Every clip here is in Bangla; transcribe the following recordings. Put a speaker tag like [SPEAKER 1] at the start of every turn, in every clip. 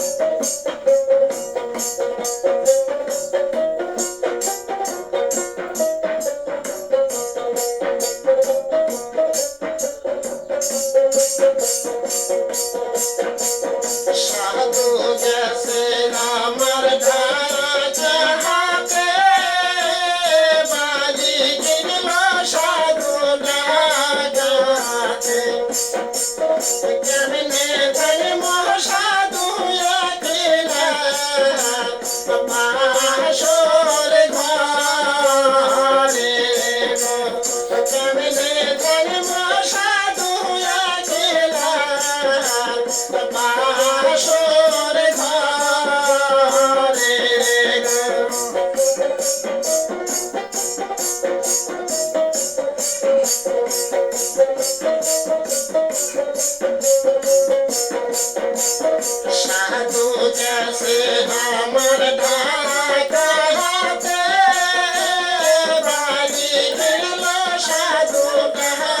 [SPEAKER 1] Shadow, yes, and I. साधु जैसे हमर धारा कहते बाजी गिरला साधु कहा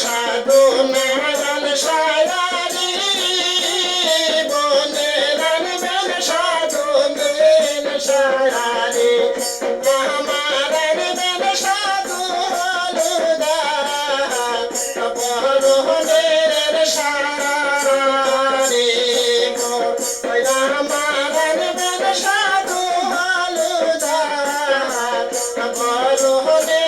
[SPEAKER 1] সাধু মেরাল সারারি, বনে রান বেল সাধু মেল সারারি। আমার বেল সাধু হলুদা পরনের সারারি। আমার বেল সাধু হলুদা পরনের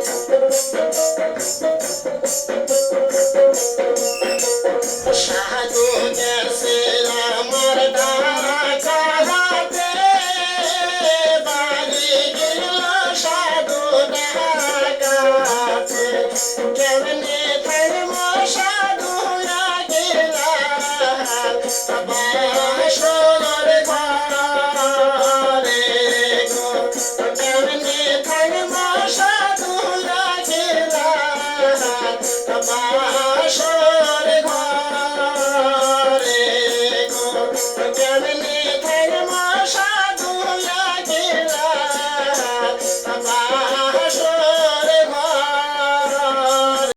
[SPEAKER 1] family.